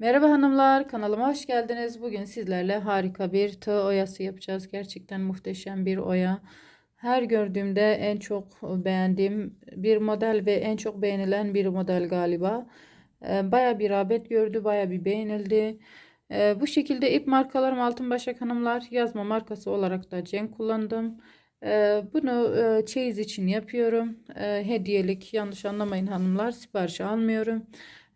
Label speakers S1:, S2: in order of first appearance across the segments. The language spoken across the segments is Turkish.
S1: Merhaba hanımlar, kanalıma hoş geldiniz. Bugün sizlerle harika bir tığ oyası yapacağız. Gerçekten muhteşem bir oya. Her gördüğümde en çok beğendiğim bir model ve en çok beğenilen bir model galiba. Ee, Baya bir rağbet gördü, baya bir beğenildi. Ee, Bu şekilde ip markalarım Altın Başak Hanımlar yazma markası olarak da Cenk kullandım. Ee, Bunu e, çeyiz için yapıyorum. Hediyelik yanlış anlamayın hanımlar sipariş almıyorum.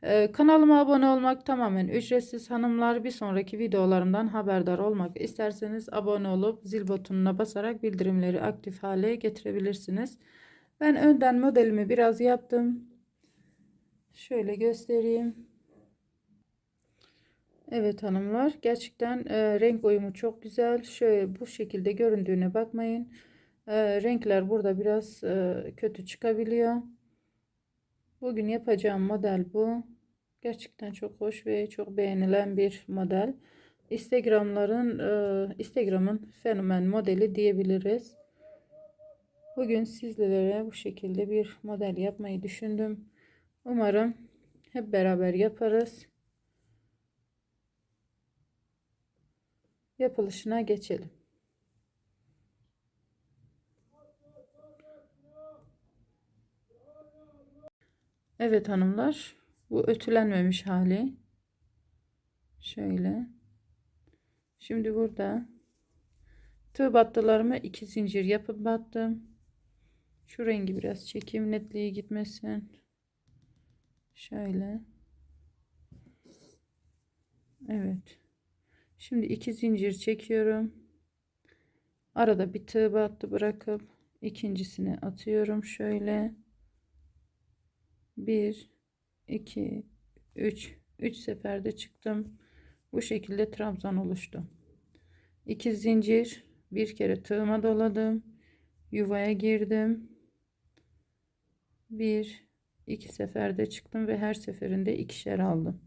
S1: Ee, kanalıma abone olmak tamamen ücretsiz hanımlar. Bir sonraki videolarımdan haberdar olmak isterseniz abone olup zil butonuna basarak bildirimleri aktif hale getirebilirsiniz. Ben önden modelimi biraz yaptım. Şöyle göstereyim. Evet hanımlar gerçekten e, renk uyumu çok güzel. Şöyle bu şekilde göründüğüne bakmayın. E, renkler burada biraz e, kötü çıkabiliyor. Bugün yapacağım model bu. Gerçekten çok hoş ve çok beğenilen bir model. Instagram'ların e, Instagram'ın fenomen modeli diyebiliriz. Bugün sizlere bu şekilde bir model yapmayı düşündüm. Umarım hep beraber yaparız. Yapılışına geçelim. Evet hanımlar, bu ötülenmemiş hali. Şöyle. Şimdi burada tığ battılarımı iki zincir yapıp battım. Şu rengi biraz çekeyim netliği gitmesin. Şöyle. Evet. Şimdi iki zincir çekiyorum. Arada bir tığ battı bırakıp ikincisini atıyorum şöyle. 1 2 3 3 seferde çıktım. Bu şekilde trabzan oluştu. 2 zincir, bir kere tığıma doladım. Yuvaya girdim. 1 2 seferde çıktım ve her seferinde ikişer aldım.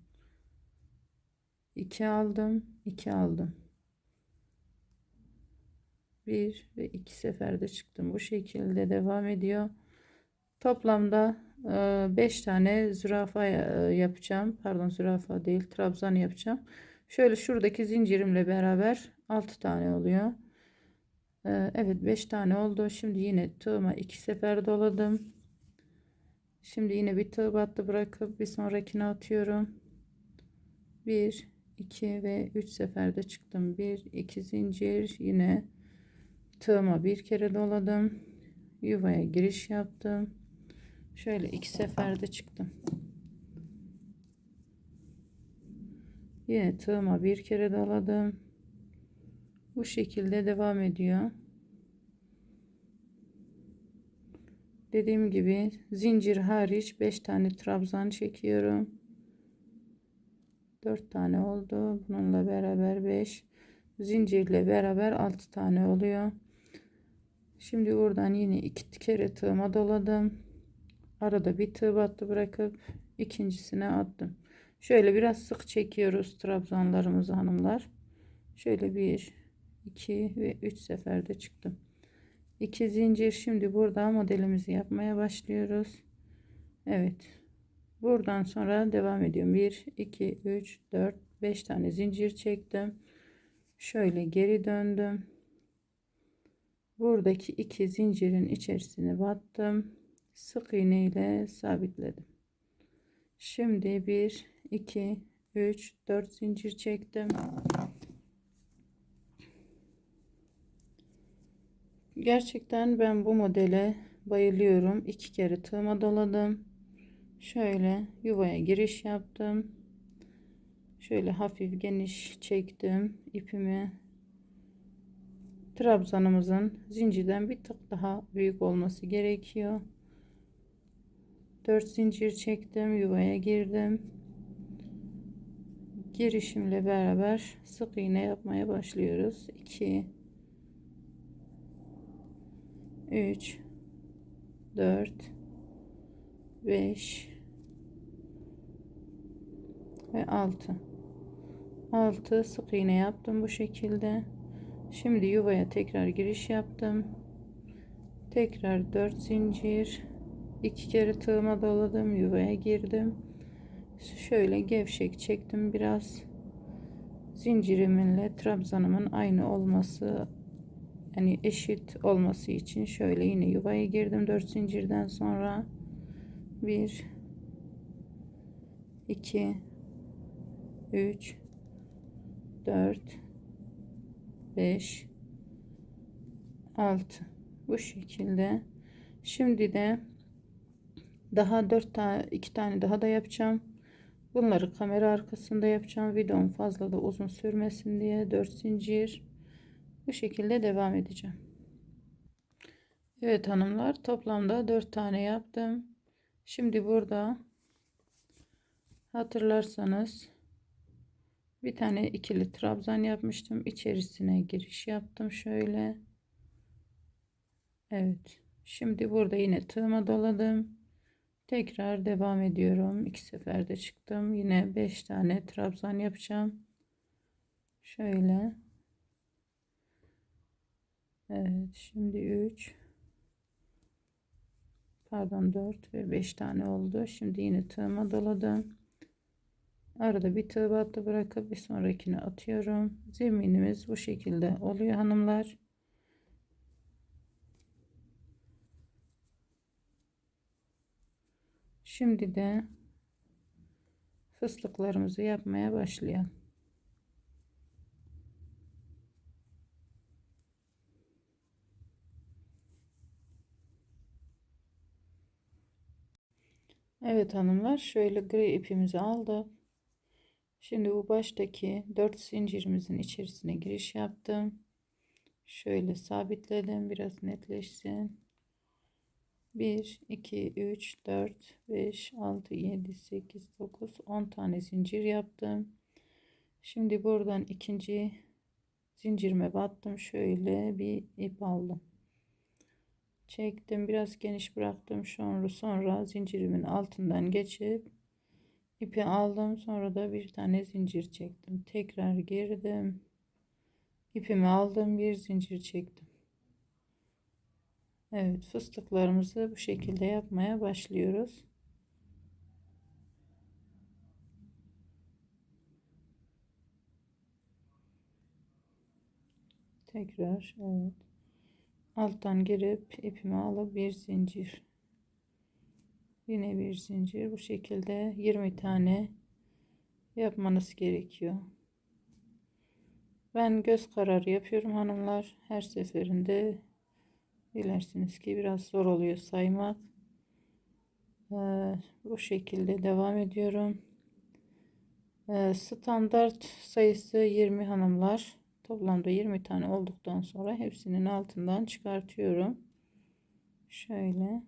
S1: 2 aldım, 2 aldım. 1 ve 2 seferde çıktım. Bu şekilde devam ediyor. Toplamda 5 tane zürafa yapacağım. Pardon zürafa değil trabzan yapacağım. Şöyle şuradaki zincirimle beraber 6 tane oluyor. Evet 5 tane oldu. Şimdi yine tığıma 2 sefer doladım. Şimdi yine bir tığ battı bırakıp bir sonrakine atıyorum. 1 2 ve 3 seferde çıktım. 1 2 zincir yine tığıma bir kere doladım. Yuvaya giriş yaptım. Şöyle iki seferde çıktım. Yine tığıma bir kere doladım. Bu şekilde devam ediyor. Dediğim gibi zincir hariç 5 tane trabzan çekiyorum. 4 tane oldu. Bununla beraber 5 zincirle beraber 6 tane oluyor. Şimdi buradan yine iki kere tığıma doladım. Arada bir tığ battı bırakıp ikincisine attım. Şöyle biraz sık çekiyoruz trabzanlarımızı hanımlar. Şöyle bir, iki ve üç seferde çıktım. İki zincir şimdi burada modelimizi yapmaya başlıyoruz. Evet. Buradan sonra devam ediyorum. 1 2 3 4 5 tane zincir çektim. Şöyle geri döndüm. Buradaki iki zincirin içerisine battım sık iğne ile sabitledim. Şimdi 1 2 3 4 zincir çektim. Gerçekten ben bu modele bayılıyorum. İki kere tığıma doladım. Şöyle yuvaya giriş yaptım. Şöyle hafif geniş çektim ipimi. Trabzanımızın zincirden bir tık daha büyük olması gerekiyor. 4 zincir çektim yuvaya girdim. Girişimle beraber sık iğne yapmaya başlıyoruz. 2 3 4 5 ve 6 6 sık iğne yaptım bu şekilde. Şimdi yuvaya tekrar giriş yaptım. Tekrar 4 zincir iki kere tığıma doladım yuvaya girdim. Şöyle gevşek çektim biraz. Zinciriminle trabzanımın aynı olması yani eşit olması için şöyle yine yuvaya girdim 4 zincirden sonra. 1 2 3 4 5 6 bu şekilde. Şimdi de daha 4 tane 2 tane daha da yapacağım. Bunları kamera arkasında yapacağım. Videom fazla da uzun sürmesin diye 4 zincir. Bu şekilde devam edeceğim. Evet hanımlar toplamda 4 tane yaptım. Şimdi burada hatırlarsanız bir tane ikili trabzan yapmıştım. İçerisine giriş yaptım şöyle. Evet şimdi burada yine tığıma doladım tekrar devam ediyorum. İki seferde çıktım. Yine 5 tane trabzan yapacağım. Şöyle. Evet şimdi 3 pardon 4 ve 5 tane oldu. Şimdi yine tığıma doladım. Arada bir tığ battı bırakıp bir sonrakini atıyorum. Zeminimiz bu şekilde oluyor hanımlar. Şimdi de fıstıklarımızı yapmaya başlayalım. Evet hanımlar şöyle gri ipimizi aldık. Şimdi bu baştaki 4 zincirimizin içerisine giriş yaptım. Şöyle sabitledim biraz netleşsin. 1 2 3 4 5 6 7 8 9 10 tane zincir yaptım. Şimdi buradan ikinci zincirime battım. Şöyle bir ip aldım. Çektim biraz geniş bıraktım. Sonra sonra zincirimin altından geçip ipi aldım sonra da bir tane zincir çektim tekrar girdim ipimi aldım bir zincir çektim Evet fıstıklarımızı bu şekilde yapmaya başlıyoruz. Tekrar evet. Alttan girip ipimi alıp bir zincir yine bir zincir bu şekilde 20 tane yapmanız gerekiyor. Ben göz kararı yapıyorum hanımlar. Her seferinde dilersiniz ki biraz zor oluyor saymak. Ee, bu şekilde devam ediyorum. Ee, standart sayısı 20 hanımlar. Toplamda 20 tane olduktan sonra hepsinin altından çıkartıyorum. Şöyle.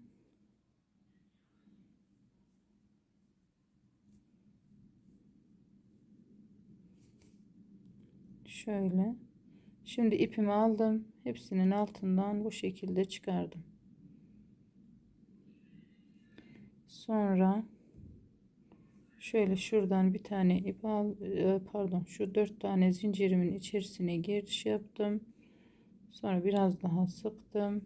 S1: Şöyle. Şimdi ipimi aldım hepsinin altından bu şekilde çıkardım. Sonra şöyle şuradan bir tane ip al e, pardon şu dört tane zincirimin içerisine giriş yaptım. Sonra biraz daha sıktım.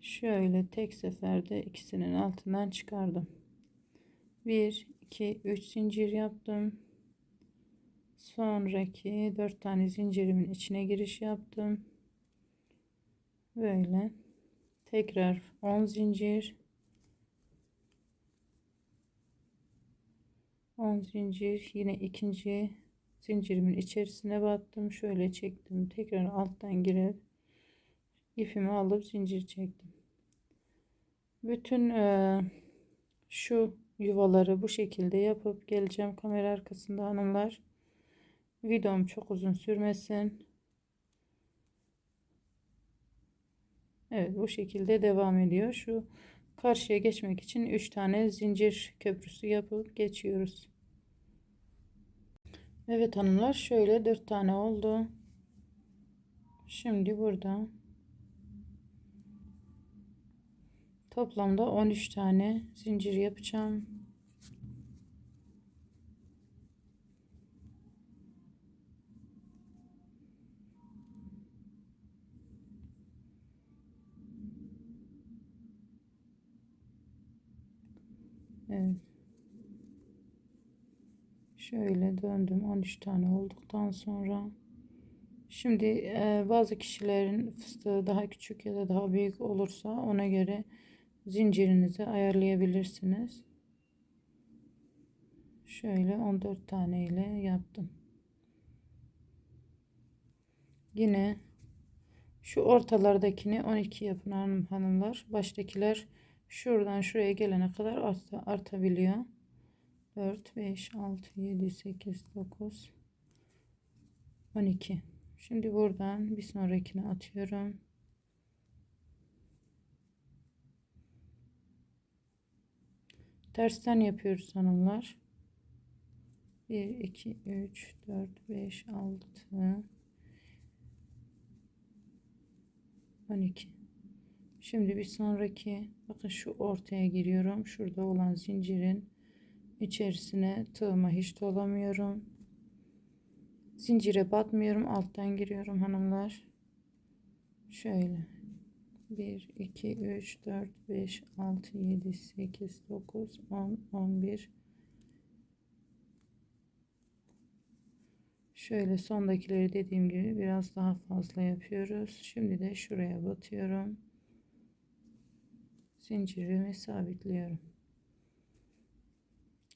S1: Şöyle tek seferde ikisinin altından çıkardım. 1 2 3 zincir yaptım. Sonraki dört tane zincirimin içine giriş yaptım böyle. Tekrar 10 zincir. 10 zincir. Yine ikinci zincirimin içerisine battım. Şöyle çektim. Tekrar alttan girip ipimi alıp zincir çektim. Bütün e, şu yuvaları bu şekilde yapıp geleceğim. Kamera arkasında hanımlar. Videom çok uzun sürmesin. Evet bu şekilde devam ediyor. Şu karşıya geçmek için 3 tane zincir köprüsü yapıp geçiyoruz. Evet hanımlar şöyle 4 tane oldu. Şimdi burada toplamda 13 tane zincir yapacağım. Şöyle döndüm 13 tane olduktan sonra. Şimdi e, bazı kişilerin fıstığı daha küçük ya da daha büyük olursa ona göre zincirinizi ayarlayabilirsiniz. Şöyle 14 tane ile yaptım. Yine şu ortalardakini 12 yapın hanım, hanımlar. Baştakiler şuradan şuraya gelene kadar art, artabiliyor. 4, 5, 6, 7, 8, 9, 12. Şimdi buradan bir sonrakini atıyorum. Tersten yapıyoruz hanımlar. 1, 2, 3, 4, 5, 6, 12. Şimdi bir sonraki bakın şu ortaya giriyorum. Şurada olan zincirin içerisine tığıma hiç dolamıyorum. Zincire batmıyorum. Alttan giriyorum hanımlar. Şöyle. 1, 2, 3, 4, 5, 6, 7, 8, 9, 10, 11. Şöyle sondakileri dediğim gibi biraz daha fazla yapıyoruz. Şimdi de şuraya batıyorum. Zincirimi sabitliyorum.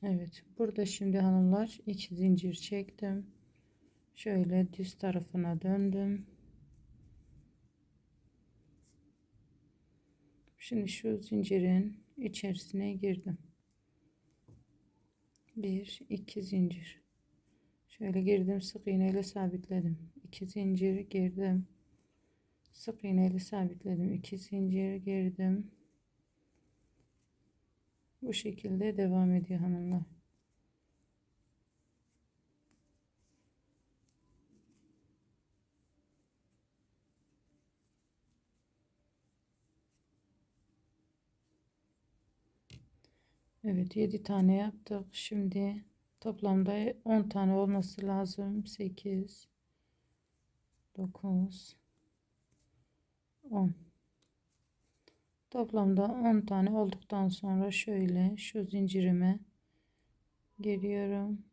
S1: Evet. Burada şimdi hanımlar iki zincir çektim. Şöyle düz tarafına döndüm. Şimdi şu zincirin içerisine girdim. Bir, iki zincir. Şöyle girdim sık iğne ile sabitledim. İki zincir girdim. Sık iğne ile sabitledim. İki zincir girdim. Bu şekilde devam ediyor hanımlar. Evet 7 tane yaptık. Şimdi toplamda 10 tane olması lazım. 8 9 10 Toplamda 10 tane olduktan sonra şöyle şu zincirime giriyorum.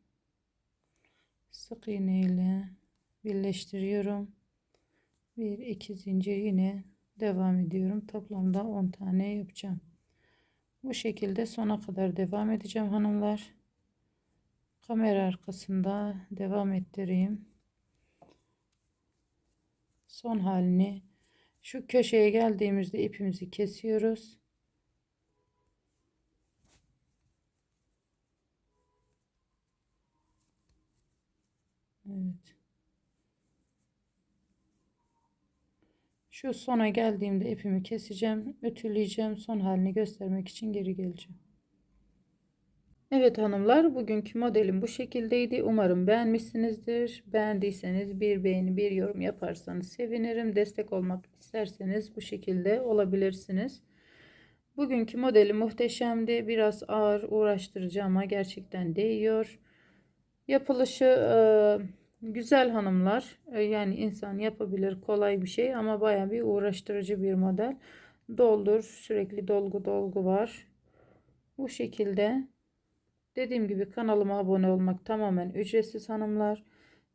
S1: Sık iğne ile birleştiriyorum. 1 2 zincir yine devam ediyorum. Toplamda 10 tane yapacağım. Bu şekilde sona kadar devam edeceğim hanımlar. Kamera arkasında devam ettireyim. Son halini şu köşeye geldiğimizde ipimizi kesiyoruz. Evet. Şu sona geldiğimde ipimi keseceğim, ütüleyeceğim. Son halini göstermek için geri geleceğim. Evet hanımlar bugünkü modelim bu şekildeydi. Umarım beğenmişsinizdir. Beğendiyseniz bir beğeni bir yorum yaparsanız sevinirim. Destek olmak isterseniz bu şekilde olabilirsiniz. Bugünkü modeli muhteşemdi. Biraz ağır uğraştırıcı ama gerçekten değiyor. Yapılışı e, güzel hanımlar. E, yani insan yapabilir kolay bir şey ama baya bir uğraştırıcı bir model. Doldur sürekli dolgu dolgu var. Bu şekilde Dediğim gibi kanalıma abone olmak tamamen ücretsiz hanımlar.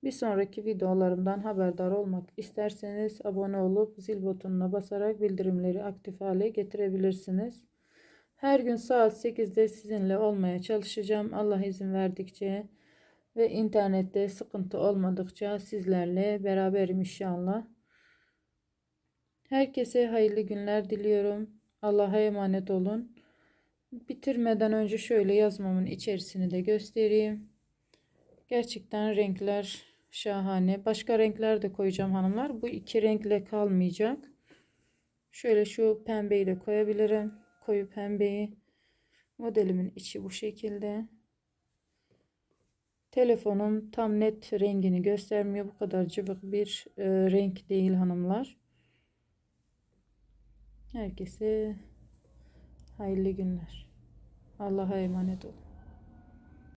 S1: Bir sonraki videolarımdan haberdar olmak isterseniz abone olup zil butonuna basarak bildirimleri aktif hale getirebilirsiniz. Her gün saat 8'de sizinle olmaya çalışacağım. Allah izin verdikçe ve internette sıkıntı olmadıkça sizlerle beraberim inşallah. Herkese hayırlı günler diliyorum. Allah'a emanet olun. Bitirmeden önce şöyle yazmamın içerisini de göstereyim. Gerçekten renkler şahane. Başka renkler de koyacağım hanımlar. Bu iki renkle kalmayacak. Şöyle şu pembeyi de koyabilirim. Koyu pembeyi. Modelimin içi bu şekilde. Telefonum tam net rengini göstermiyor. Bu kadar cıvık bir e, renk değil hanımlar. Herkese hayırlı günler. Allah'a emanet olun.